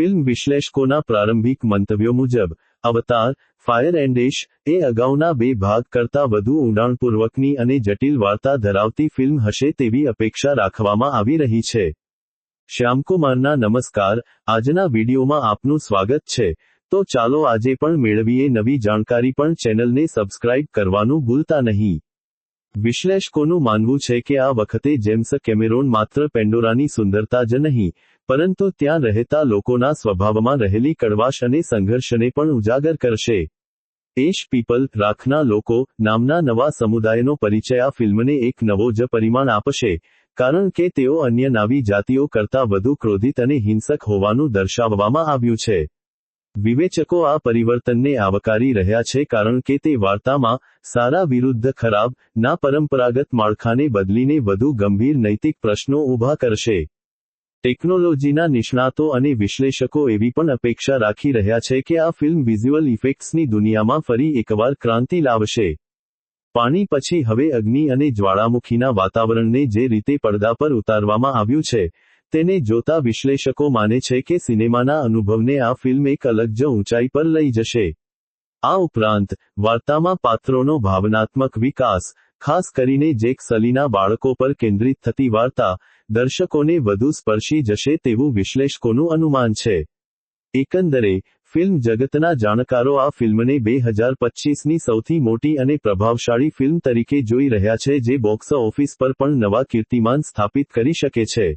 વિશ્લેષકોના પ્રારંભિક મંતવ્યો મુજબ, અવતાર, ફાયર એન્ડ એ અગાઉના બે ભાગ કરતા વધુ ઊંડાણપૂર્વકની અને જટિલ વાર્તા ધરાવતી ફિલ્મ હશે તેવી અપેક્ષા રાખવામાં આવી રહી છે. શ્યામકુમારના નમસ્કાર, આજના વિડીયોમાં આપનું સ્વાગત છે. તો ચાલો આજે પણ મેળવીએ નવી જાણકારી પણ ચેનલને સબસ્ક્રાઇબ કરવાનું ભૂલતા નહીં. વિશ્લેષકોનું માનવું છે કે આ વખતે જેમ્સ કેમેરોન માત્ર પેન્ડોરાની સુંદરતા જ નહીં પરંતુ ત્યાં રહેતા લોકોના સ્વભાવમાં રહેલી કડવાશ અને સંઘર્ષને પણ ઉજાગર કરશે. એશ પીપલ, રાખના લોકો, નામના નવા સમુદાયનો પરિચય આ ફિલ્મને એક નવો જ પરિમાણ આપશે, કારણ કે તેઓ અન્ય નાવી જાતિઓ કરતાં વધુ ક્રોધિત અને હિંસક હોવાનું દર્શાવવામાં આવ્યું છે. વિવેચકો આ પરિવર્તનને આવકારી રહ્યા છે કારણ કે તે વાર્તામાં, સારા વિરુદ્ધ ખરાબ, ના પરંપરાગત માળખાને બદલીને વધુ ગંભીર નૈતિક પ્રશ્નો ઊભા કરશે. ટેકનોલોજીના નિષ્ણાતો અને વિશ્લેષકો એવી પણ અપેક્ષા રાખી રહ્યા છે કે આ ફિલ્મ વિઝ્યુઅલ ઇફેક્ટ્સની દુનિયામાં ફરી એકવાર ક્રાંતિ લાવશે. પાણી પછી હવે અગ્નિ અને જ્વાળામુખીના વાતાવરણને જે રીતે પડદા પર ઉતારવામાં આવ્યું છે, તેને જોતા વિશ્લેષકો માને છે કે સિનેમાના અનુભવને આ ફિલ્મ એક અલગ જ ઊંચાઈ પર લઈ જશે. આ ઉપરાંત, વાર્તામાં પાત્રોનો ભાવનાત્મક વિકાસ ખાસ કરીને જેક સલીના બાળકો પર કેન્દ્રિત થતી વાર્તા દર્શકોને વધુ સ્પર્શી જશે તેવું વિશ્લેષકોનું અનુમાન છે. એકંદરે, ફિલ્મ જગતના જાણકારો આ ફિલ્મને બે હજાર પચીસની સૌથી મોટી અને પ્રભાવશાળી ફિલ્મ તરીકે જોઈ રહ્યા છે જે બોક્સ ઓફિસ પર પણ નવા કીર્તિમાન સ્થાપિત કરી શકે છે.